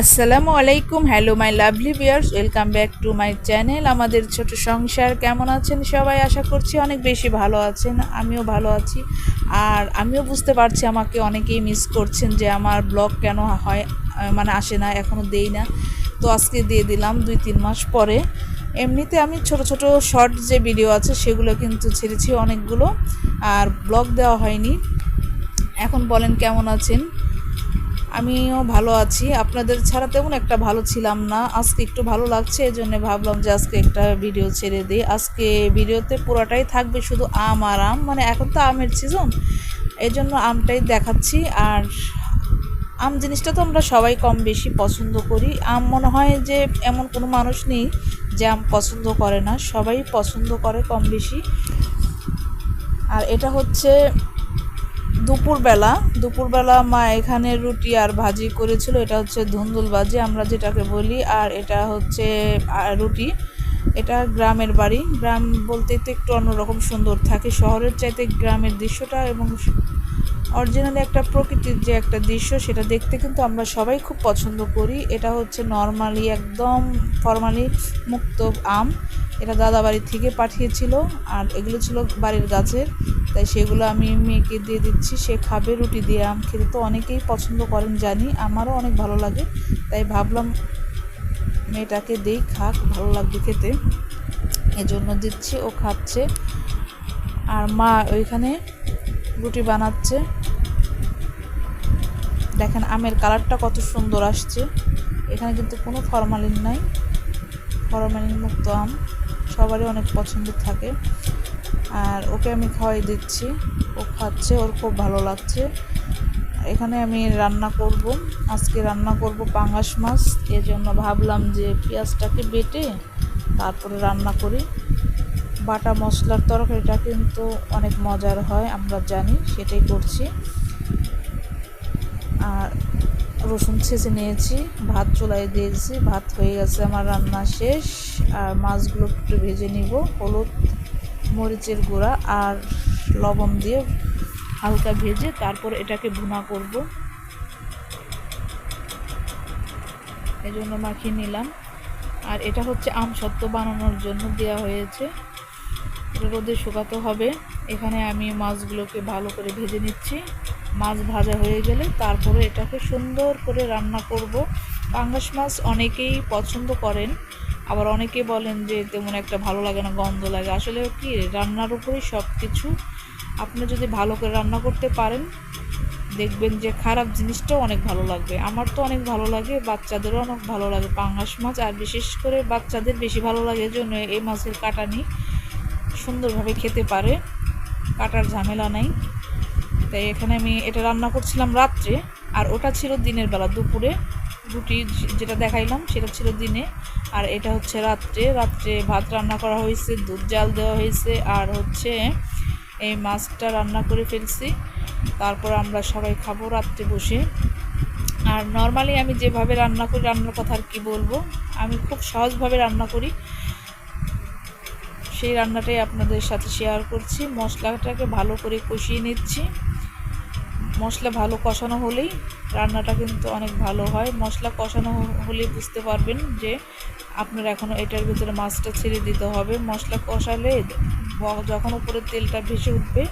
আসসালামু আলাইকুম hello my lovely viewers welcome back to my channel আমাদের ছোট সংসার, কেমন আছেন সবাই? আশা করছি অনেক বেশি ভালো আছেন, আমিও ভালো আছি। আর আমিও বুঝতে পারছি আমাকে অনেকেই মিস করছেন যে আমার ব্লগ কেন হয় মানে আসে না এখনও দেই না। তো আজকে দিয়ে দিলাম দুই তিন মাস পরে। এমনিতে আমি ছোট ছোট শর্ট যে ভিডিও আছে, সেগুলো কিন্তু ছেড়েছি অনেকগুলো, আর ব্লগ দেওয়া হয়নি। এখন বলেন কেমন আছেন? আমিও ভালো আছি। আপনাদের ছাড়া তেমন একটা ভালো ছিলাম না। আজকে একটু ভালো লাগছে এই জন্য ভাবলাম যে আজকে একটা ভিডিও ছেড়ে দিই। আজকে ভিডিওতে পুরোটাই থাকবে শুধু আম আর আম। মানে এখন তো আমের সিজন এই জন্য আমটাই দেখাচ্ছি। আর আম জিনিসটা তো আমরা সবাই কম বেশি পছন্দ করি। আম মনে হয় যে এমন কোনো মানুষ নেই যে আম পছন্দ করে না। সবাই পছন্দ করে কম বেশি। আর এটা হচ্ছে দুপুরবেলা দুপুরবেলা মা এখানে রুটি আর ভাজি করেছিল, এটা হচ্ছে ধুন্দুল ভাজি আমরা যেটাকে বলি, আর এটা হচ্ছে রুটি। এটা গ্রামের বাড়ি, গ্রাম বলতে তো একটু অন্যরকম সুন্দর থাকে। শহরের চাইতে গ্রামের দৃশ্যটা এবং অরিজিনালি একটা প্রকৃতির যে একটা দৃশ্য, সেটা দেখতে কিন্তু আমরা সবাই খুব পছন্দ করি। এটা হচ্ছে নর্মালি একদম ফর্মালি মুক্ত আম। এটা দাদা বাড়ি থেকে পাঠিয়েছিল, আর এগুলো ছিল বাড়ির গাছের। তাই সেগুলো আমি মেয়েকে দিয়ে দিচ্ছি। সে খাবে রুটি দিয়ে, আম খেতে তো অনেকেই পছন্দ করেন, জানি। আমারও অনেক ভালো লাগে। তাই ভাবলাম মেয়েটাকে দেই, খাক, ভালো লাগবে খেতে। এজন্য দিচ্ছি, ও খাচ্ছে। আর মা ওইখানে রুটি বানাচ্ছে। দেখেন আমের কালারটা কত সুন্দর আসছে। এখানে কিন্তু কোনো ফরমালিন নাই। ফরমালিন মুক্ত আম। সবারই অনেক পছন্দ থাকে। আর ওকে আমি খাওয়াই দিচ্ছি। ও খাচ্ছে, ওর খুব ভালো লাগছে। এখানে আমি রান্না করব। আজকে রান্না করব পাঙ্গাস মাছ। এর জন্য ভাবলাম যে পেঁয়াজটাকে বেটে তারপরে রান্না করি। বাটা মশলার তরকারিটা কিন্তু অনেক মজার হয়, আমরা জানি, সেটাই করছি। আর রসুন ছেঁচে নিয়েছি, ভাত চুলায় দিয়েছি, ভাত হয়ে গেছে, আমার রান্না শেষ। আর মাছগুলো একটু ভেজে নিব, হলুদ মরিচের গুঁড়া আর লবণ দিয়ে হালকা ভেজে তারপর এটাকে ভুনা করব। এই জন্য মাখিয়ে নিলাম। আর এটা হচ্ছে আম সত্ত্ব বানানোর জন্য দেওয়া হয়েছে। রোদে শুকাতে হবে। এখানে আমি মাছগুলোকে ভালো করে ভেজে নিচ্ছি। মাছ ভাজা হয়ে গেলে তারপরে এটাকে সুন্দর করে রান্না করব। পাঙ্গাস মাছ অনেকেই পছন্দ করেন। আবার অনেকে বলেন যে তেমন একটা ভালো লাগে না, গন্ধ লাগে। আসলে কি, রান্নার উপরেই সব কিছু আপনি যদি ভালো করে রান্না করতে পারেন, দেখবেন যে খারাপ জিনিসটাও অনেক ভালো লাগবে। আমার তো অনেক ভালো লাগে, বাচ্চাদেরও অনেক ভালো লাগে পাঙ্গাস মাছ, আর বিশেষ করে বাচ্চাদের বেশি ভালো লাগে জন্য এই মাছের কাটানি সুন্দরভাবে খেতে পারে, কাটার ঝামেলা নাই। তাই এখানে আমি এটা রান্না করছিলাম রাত্রে, আর ওটা ছিল দিনের বেলা, দুপুরে। রুটি যেটা দেখাইলাম, সেটা ছিল দিনে। আর এটা হচ্ছে রাত্রে। রাত্রে ভাত রান্না করা হয়েছে, দুধ জাল দেওয়া হয়েছে, আর হচ্ছে এই মাছটা রান্না করে ফেলছি। তারপর আমরা সবাই খাব রাত্রে বসে। আর নর্মালি আমি যেভাবে রান্না করি, রান্নার কথা আর কি বলব? আমি খুব সহজভাবে রান্না করি। সেই রান্নাটাই আপনাদের সাথে শেয়ার করছি। মশলাটাকে ভালো করে কষিয়ে নিচ্ছি। মশলা ভালো কষানো হলেই রান্নাটা কিন্তু অনেক ভালো হয়। মশলা কষানো হলেই বুঝতে পারবেন যে আপনার এখনও এটার ভিতরে মাছটা ছেড়ে দিতে হবে। মশলা কষালে যখন উপরে তেলটা ভেসে উঠবে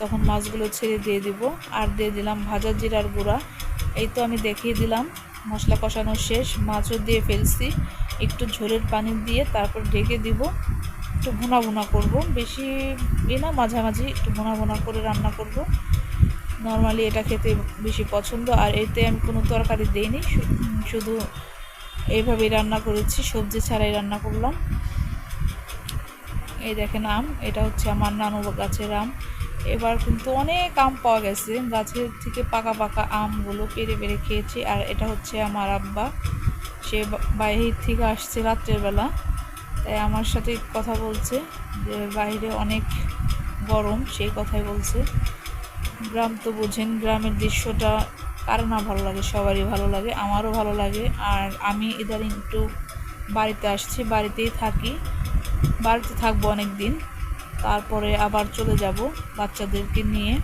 তখন মাছগুলো ছেড়ে দিয়ে দিব। আর দিয়ে দিলাম ভাজা জিরার গুঁড়া। এই তো আমি দেখিয়ে দিলাম মশলা কষানো শেষ। মাছও দিয়ে ফেলছি। একটু ঝোলের পানি দিয়ে তারপর ঢেকে দিব। একটু ভুনা ভুনা করব। বেশি না মাঝামাঝি একটু ভুনা ভুনা করে রান্না করব। নর্মালি এটা খেতে বেশি পছন্দ, আর এতে আমি কোনো তরকারি দিইনি শুধু এইভাবেই রান্না করেছি, সবজি ছাড়াই রান্না করলাম। এই দেখেন আম, এটা হচ্ছে আমার নানু গাছের আম। এবার কিন্তু অনেক আম পাওয়া গেছে, গাছের থেকে পাকা পাকা আমগুলো পেরে পেরে খেয়েছি, আর এটা হচ্ছে আমার আব্বা। সে বা- বাইরে থেকে আসছে রাত্রের বেলা, তাই আমার সাথে কথা বলছে, যে বাইরে অনেক গরম, সেই কথাই বলছে। গ্রাম তো বোঝেন, গ্রামের দৃশ্যটা কার না ভালো লাগে, সবারই ভালো লাগে, আমারও ভালো লাগে। আর আমি ইদানিং একটু বাড়িতে আসছি, বাড়িতেই থাকি, বাড়িতে থাকব অনেক দিন তারপরে আবার চলে যাব বাচ্চাদেরকে নিয়ে।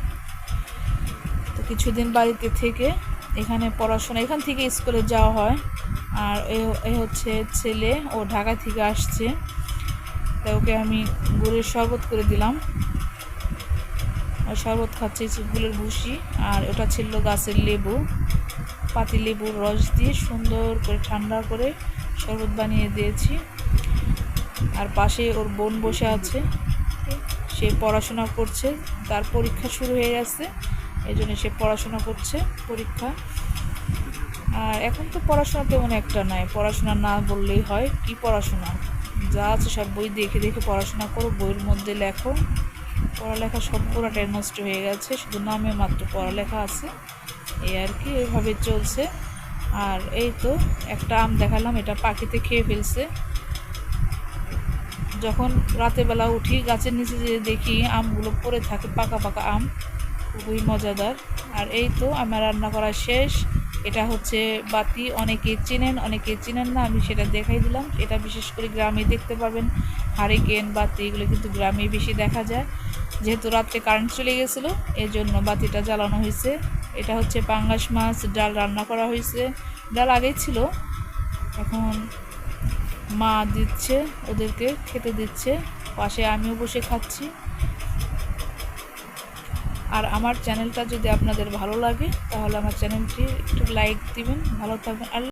তো কিছুদিন বাড়িতে থেকে এখানে পড়াশোনা, এখান থেকে স্কুলে যাওয়া হয়। আর এ হচ্ছে ছেলে, ও ঢাকা থেকে আসছে। তাই ওকে আমি গুড়ের শরবত করে দিলাম। আর শরবত খাচ্ছে গুলের ভুসি, আর ওটা ছিল গাছের লেবু, পাতি লেবুর রস দিয়ে সুন্দর করে ঠান্ডা করে শরবত বানিয়ে দিয়েছি। আর পাশে ওর বোন বসে আছে, সে পড়াশোনা করছে, তার পরীক্ষা শুরু হয়ে গেছে, এই জন্য সে পড়াশোনা করছে, পরীক্ষা। আর এখন তো পড়াশোনা তেমন একটা নাই, পড়াশোনা না বললেই হয়, কি পড়াশোনা? যা আছে সব বই দেখে দেখে পড়াশোনা করো, বইয়ের মধ্যে লেখো। পড়ালেখা সব পুরাটাই নষ্ট হয়ে গেছে, শুধু নামে মাত্র পড়ালেখা আছে। এই আর কি এভাবে চলছে। আর এই তো একটা আম দেখালাম, এটা পাখিতে খেয়ে ফেলছে। যখন রাতের বেলা উঠি, গাছের নিচে যে দেখি আমগুলো পড়ে থাকে, পাকা পাকা আম, খুবই মজাদার। আর এই তো আমার রান্না করা শেষ। এটা হচ্ছে বাতি, অনেকে চেনেন অনেকে চেনেন না, আমি সেটা দেখাই দিলাম। এটা বিশেষ করে গ্রামে দেখতে পাবেন। হারিকেন, বাতি, এগুলো কিন্তু গ্রামে বেশি দেখা যায়। যেহেতু রাত্রে কারেন্ট চলে গেছিল এই জন্য বাতিটা জ্বালানো হয়েছে। এটা হচ্ছে পাঙ্গাস মাছ, ডাল রান্না করা হয়েছে। ডাল আগেই ছিল, এখন মা দিচ্ছে, ওদেরকে খেতে দিচ্ছে, পাশে আমিও বসে খাচ্ছি। আর আমার চ্যানেলটা যদি আপনাদের ভালো লাগে, তাহলে আমার চ্যানেলটি একটু লাইক দিবেন, ভালো থাকবেন। আর